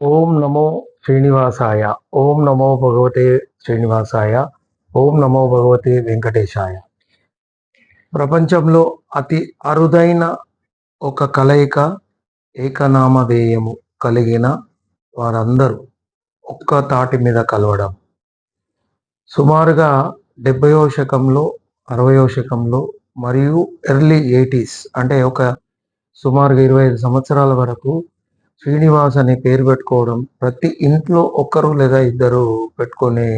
ఓం నమో శ్రీనివాసాయ ఓం నమో భగవతే శ్రీనివాసాయ ఓం నమో భగవతే వెంకటేశాయ. ప్రపంచంలో అతి అరుదైన ఒక కలయిక ఏకనామధేయము కలిగిన వారందరూ ఒక్క తాటి మీద కలవడం. సుమారుగా డెబ్బయో శకంలో అరవయో శకంలో మరియు ఎర్లీ ఎయిటీస్ అంటే ఒక సుమారుగా ఇరవై ఐదు సంవత్సరాల వరకు శ్రీనివాస్ అనే పేరు పెట్టుకోవడం ప్రతి ఇంట్లో ఒక్కరు లేదా ఇద్దరు పెట్టుకునే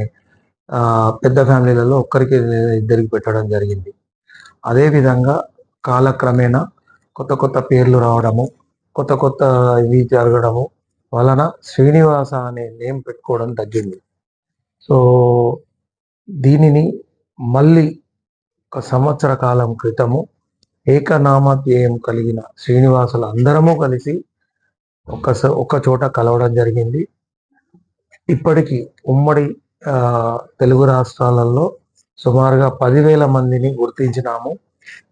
పెద్ద ఫ్యామిలీలలో ఒక్కరికి లేదా ఇద్దరికి పెట్టడం జరిగింది. అదే విధంగా కాలక్రమేణా కొత్త కొత్త పేర్లు రావడము కొత్త కొత్త ఇవి జరగడము వలన శ్రీనివాస అనే నేమ్ పెట్టుకోవడం తగ్గింది. సో దీనిని మళ్ళీ ఒక సంవత్సర కాలం క్రితము ఏకనామధ్యేయం కలిగిన శ్రీనివాసులు అందరము కలిసి ఒక స- ఒక చోట కలవడం జరిగింది. ఇప్పటికీ ఉమ్మడి తెలుగు రాష్ట్రాలలో సుమారుగా పదివేల మందిని గుర్తించినాము.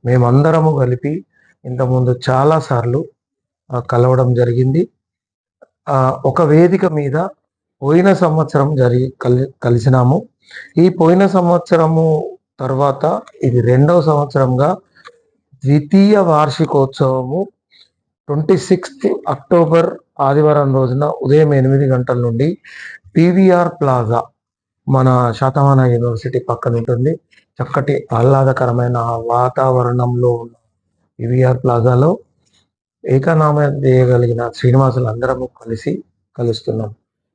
మేమందరము కలిపి ఇంతకుముందు చాలా సార్లు కలవడం జరిగింది. ఒక వేదిక మీద పోయిన సంవత్సరం జరిగి కలి కలిసినాము. ఈ పోయిన సంవత్సరము తర్వాత ఇది రెండవ సంవత్సరంగా ద్వితీయ వార్షికోత్సవము ట్వంటీ సిక్స్త్ అక్టోబర్ ఆదివారం రోజున ఉదయం ఎనిమిది గంటల నుండి పీవీఆర్ ప్లాజా మన శాతవాన యూనివర్సిటీ పక్కన ఉంటుంది. చక్కటి ఆహ్లాదకరమైన వాతావరణంలో ఉన్న పీవీఆర్ ప్లాజాలో ఏకనామ చేయగలిగిన శ్రీనివాసులు అందరము కలిసి కలుస్తున్నాం.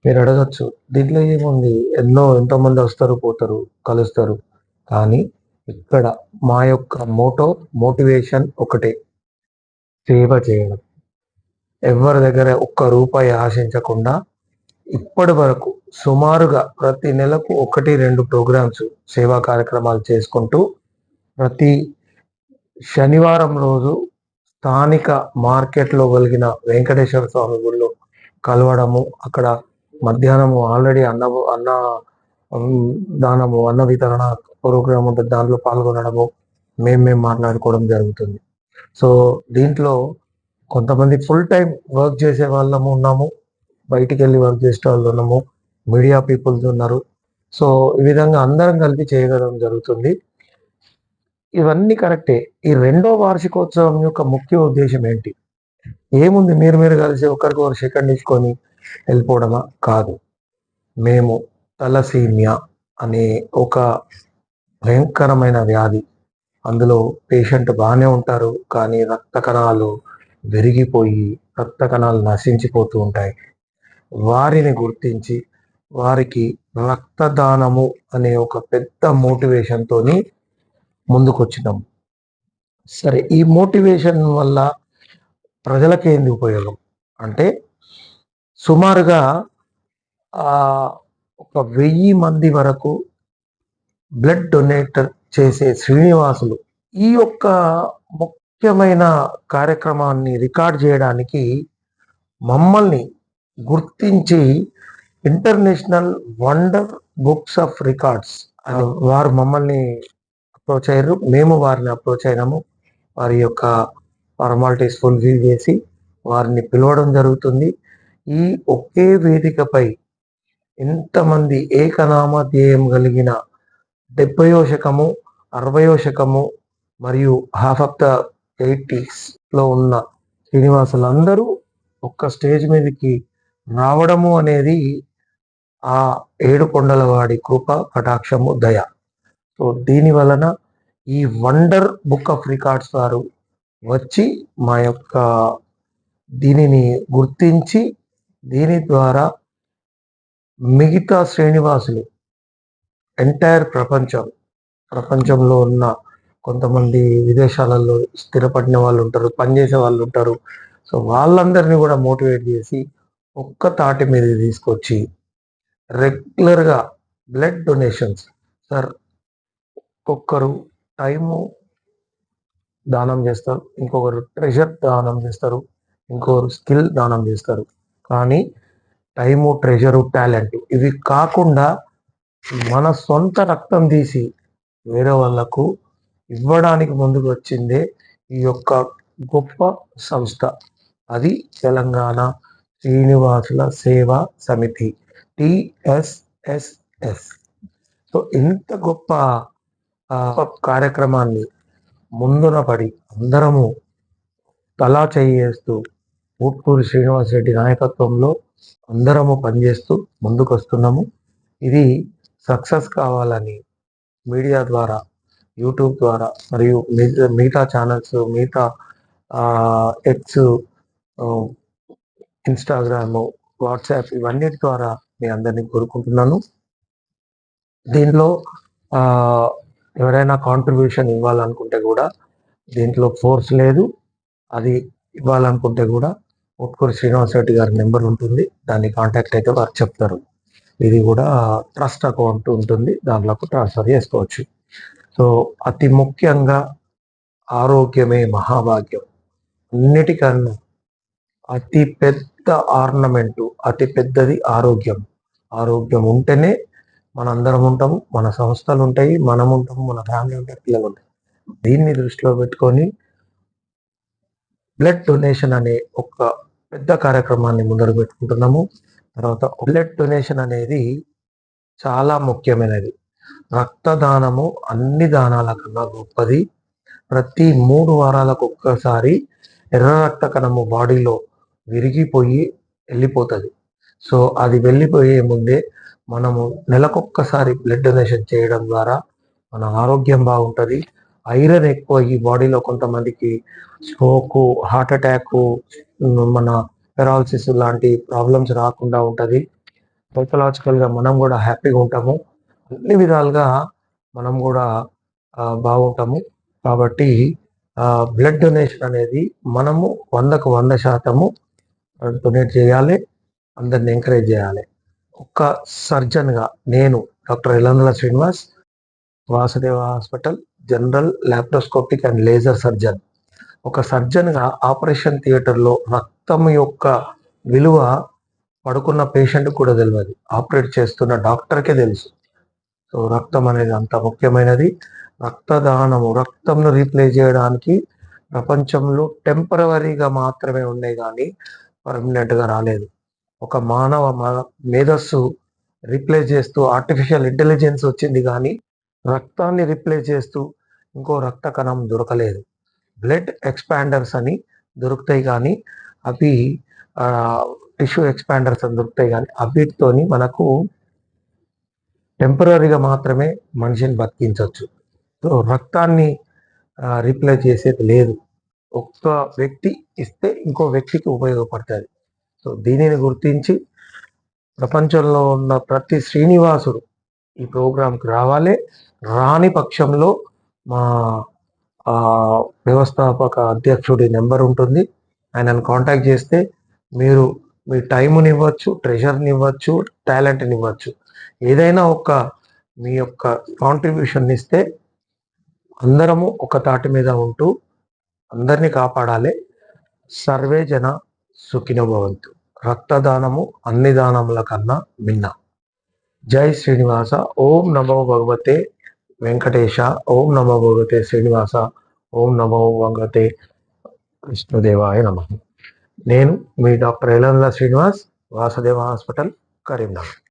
మీరు అడగచ్చు దీంట్లో ఏముంది? ఎన్నో ఎంతోమంది వస్తారు పోతారు కలుస్తారు. కానీ ఇక్కడ మా యొక్క మోటో మోటివేషన్ ఒకటే. సేవ చేయడం. ఎవరి దగ్గర ఒక్క రూపాయి ఆశించకుండా ఇప్పటి వరకు సుమారుగా ప్రతి నెలకు ఒకటి రెండు ప్రోగ్రామ్స్ సేవా కార్యక్రమాలు చేసుకుంటూ ప్రతి శనివారం రోజు స్థానిక మార్కెట్లో కలిగిన వెంకటేశ్వర స్వామి గుడిలో కలవడము అక్కడ మధ్యాహ్నము ఆల్రెడీ అన్న అన్న దానము అన్న వితరణ ప్రోగ్రామ్ ఉంటుంది దాంట్లో పాల్గొనడము మేము మేము మాట్లాడుకోవడం జరుగుతుంది. సో దీంట్లో కొంతమంది ఫుల్ టైం వర్క్ చేసే వాళ్ళము ఉన్నాము. బయటికి వెళ్ళి వర్క్ చేసే వాళ్ళు ఉన్నాము. మీడియా పీపుల్స్ ఉన్నారు. సో ఈ విధంగా అందరం కలిపి చేయగలం జరుగుతుంది. ఇవన్నీ కరెక్టే. ఈ రెండో వార్షికోత్సవం యొక్క ముఖ్య ఉద్దేశం ఏంటి? ఏముంది మీరు మీరు కలిసి ఒకరికొకరు సెకండ్ ఇచ్చుకొని వెళ్ళిపోవడమా? కాదు. మేము తలసీమియా అనే ఒక భయంకరమైన వ్యాధి అందులో పేషెంట్ బాగానే ఉంటారు కానీ రక్త కణాలు విరిగిపోయి రక్త కణాలు నశించిపోతూ ఉంటాయి. వారిని గుర్తించి వారికి రక్తదానము అనే ఒక పెద్ద మోటివేషన్తో ముందుకొచ్చినాం. సరే ఈ మోటివేషన్ వల్ల ప్రజలకి ఏంది ఉపయోగం? అంటే సుమారుగా ఒక వెయ్యి మంది వరకు బ్లడ్ డొనేటర్ చేసే శ్రీనివాసులు ఈ యొక్క ముఖ్యమైన కార్యక్రమాన్ని రికార్డ్ చేయడానికి మమ్మల్ని గుర్తించి international wonder books of records అని వారు మమ్మల్ని అప్రోచ్ అయ్యారు. మేము వారిని అప్రోచ్ అయినాము. వారి యొక్క ఫార్మాలిటీస్ ఫుల్ఫిల్ చేసి వారిని పిలవడం జరుగుతుంది. ఈ ఒకే వేదికపై ఇంతమంది ఏకనామ ధ్యేయం కలిగిన డెబ్బయో శకము అరవయో శకము మరియు హాఫ్ ఆఫ్ ద ఎయిటీస్లో ఉన్న శ్రీనివాసులు అందరూ ఒక్క స్టేజ్ మీదకి రావడము అనేది ఆ ఏడు కొండల వాడి కృప కటాక్షము దయ. సో దీని వలన ఈ వండర్ బుక్ ఆఫ్ రికార్డ్స్ వారు వచ్చి మా యొక్క దీనిని గుర్తించి దీని ద్వారా మిగతా శ్రీనివాసులు ఎంటైర్ ప్రపంచం ప్రపంచంలో ఉన్న కొంతమంది విదేశాలలో స్థిరపడిన వాళ్ళు ఉంటారు పనిచేసే వాళ్ళు ఉంటారు. సో వాళ్ళందరినీ కూడా మోటివేట్ చేసి ఒక్క తాటి మీద తీసుకొచ్చి రెగ్యులర్గా బ్లడ్ డొనేషన్స్. సార్ ఒక్కొక్కరు టైము దానం చేస్తారు ఇంకొకరు ట్రెజర్ దానం చేస్తారు ఇంకొకరు స్కిల్ దానం చేస్తారు. కానీ టైము ట్రెజరు టాలెంట్ ఇవి కాకుండా మన సొంత రక్తం తీసి వేరే వాళ్ళకు ఇవ్వడానికి ముందుకు వచ్చిందే ఈ యొక్క గొప్ప సంస్థ. అది తెలంగాణ శ్రీనివాసుల సేవా సమితి టిఎస్ఎస్ఎస్ సో ఇంత గొప్ప కార్యక్రమాన్ని ముందున పడి అందరము తలా చేస్తూ ఊట్కూరి శ్రీనివాస్ రెడ్డి నాయకత్వంలో అందరము పనిచేస్తూ ముందుకు వస్తున్నాము ఇది సక్సెస్ కావాలని మీడియా ద్వారా యూట్యూబ్ ద్వారా మరియు మిగతా ఛానల్స్ మిగతా ఎక్స్ ఇన్స్టాగ్రామ్ వాట్సాప్ ఇవన్నిటి ద్వారా మీ అందరినీ కోరుకుంటున్నాను. దీనిలో ఎవరైనా కాంట్రిబ్యూషన్ ఇవ్వాలనుకుంటే కూడా దీంట్లో ఫోర్స్ లేదు. అది ఇవ్వాలనుకుంటే కూడా ఉట్కూరు శ్రీనివాస్ రెడ్డి గారి నెంబర్ ఉంటుంది. దాన్ని కాంటాక్ట్ అయితే వారు చెప్తారు. ఇది కూడా ట్రస్ట్ అకౌంట్ ఉంటుంది. దాంట్లోకి ట్రాన్స్ఫర్ చేసుకోవచ్చు. సో అతి ముఖ్యంగా ఆరోగ్యమే మహాభాగ్యం. అన్నిటికన్నా అతి పెద్ద ఆర్నమెంటు అతి పెద్దది ఆరోగ్యం. ఆరోగ్యం ఉంటేనే మనందరం ఉంటాము మన సంస్థలు ఉంటాయి మనం ఉంటాము మన ఫ్యామిలీ ఉంటాయి పిల్లలు ఉంటాయి. దీన్ని దృష్టిలో పెట్టుకొని బ్లడ్ డొనేషన్ అనే ఒక పెద్ద కార్యక్రమాన్ని ముందర పెట్టుకుంటున్నాము. తర్వాత బ్లడ్ డొనేషన్ అనేది చాలా ముఖ్యమైనది. రక్తదానము అన్ని దానాల కన్నా గొప్పది. ప్రతి మూడు వారాలకు ఒక్కసారి ఎర్ర రక్త కణము బాడీలో విరిగిపోయి వెళ్ళిపోతుంది. సో అది వెళ్ళిపోయే ముందే మనము నెలకొక్కసారి బ్లడ్ డొనేషన్ చేయడం ద్వారా మన ఆరోగ్యం బాగుంటుంది. ఐరన్ ఎక్కువ ఈ బాడీలో కొంతమందికి స్ట్రోకు హార్ట్ అటాక్ మన పెరాలసిస్ లాంటి ప్రాబ్లమ్స్ రాకుండా ఉంటుంది. సైకలాజికల్గా మనం కూడా హ్యాపీగా ఉంటాము. అన్ని విధాలుగా మనం కూడా బాగుంటాము. కాబట్టి బ్లడ్ డొనేషన్ అనేది మనము వందకు వంద శాతము డొనేట్ చేయాలి. అందరిని ఎంకరేజ్ చేయాలి. ఒక్క సర్జన్గా నేను doctor Elandala Srinivas Vasudeva hospital general laparoscopic and laser surgeon ఒక సర్జన్గా ఆపరేషన్ థియేటర్లో రక్తం యొక్క విలువ పడుకున్న పేషెంట్ కూడా తెలియదు ఆపరేట్ చేస్తున్న డాక్టర్కే తెలుసు. సో రక్తం అనేది అంత ముఖ్యమైనది. రక్తదానము రక్తంను రీప్లేస్ చేయడానికి ప్రపంచంలో టెంపరవరీగా మాత్రమే ఉన్నాయి కానీ పర్మనెంట్గా రాలేదు. ఒక మానవ మేధస్సు రీప్లేస్ చేస్తూ ఆర్టిఫిషియల్ ఇంటెలిజెన్స్ వచ్చింది కానీ రక్తాన్ని రీప్లేస్ చేస్తూ ఇంకో రక్త కణం దొరకలేదు. బ్లడ్ ఎక్స్పాండర్స్ అని దొరుకుతాయి కానీ అవి టిష్యూ ఎక్స్పాండర్స్ అని దొరుకుతాయి కానీ అవిటితోని మనకు టెంపరీగా మాత్రమే మనిషిని బతికించవచ్చు. సో రక్తాన్ని రీప్లేస్ చేసేది లేదు. ఒక్క వ్యక్తి ఇస్తే ఇంకో వ్యక్తికి ఉపయోగపడుతుంది. సో దీనిని గుర్తించి ప్రపంచంలో ఉన్న ప్రతి శ్రీనివాసుడు ఈ ప్రోగ్రాంకి రావాలి. రాని పక్షంలో మా ఆ, వ్యవస్థాపక అధ్యక్షుడి నెంబర్ ఉంటుంది. ఆయనను కాంటాక్ట్ చేస్తే మీరు మీ టైంని ఇవ్వచ్చు ట్రెషర్ని ఇవ్వచ్చు టాలెంట్ని ఇవ్వచ్చు. ఏదైనా ఒక మీ యొక్క కాంట్రిబ్యూషన్ ఇస్తే అందరము ఒక తాటి మీద ఉంటూ అందరినీ కాపాడాలి. సర్వే జన సుఖినభవంతు రక్తదానము అన్ని దానముల కన్నా భిన్న జై శ్రీనివాస. ఓం నమో భగవతే వెంకటేశ. ఓం నమో భగవతే శ్రీనివాస. ఓం నమో వంగతే కృష్ణదేవాయ నమ. నేను మీ డాక్టర్ ఎలంల శ్రీనివాస్ వాసుదేవ హాస్పిటల్ కరీంనగర్.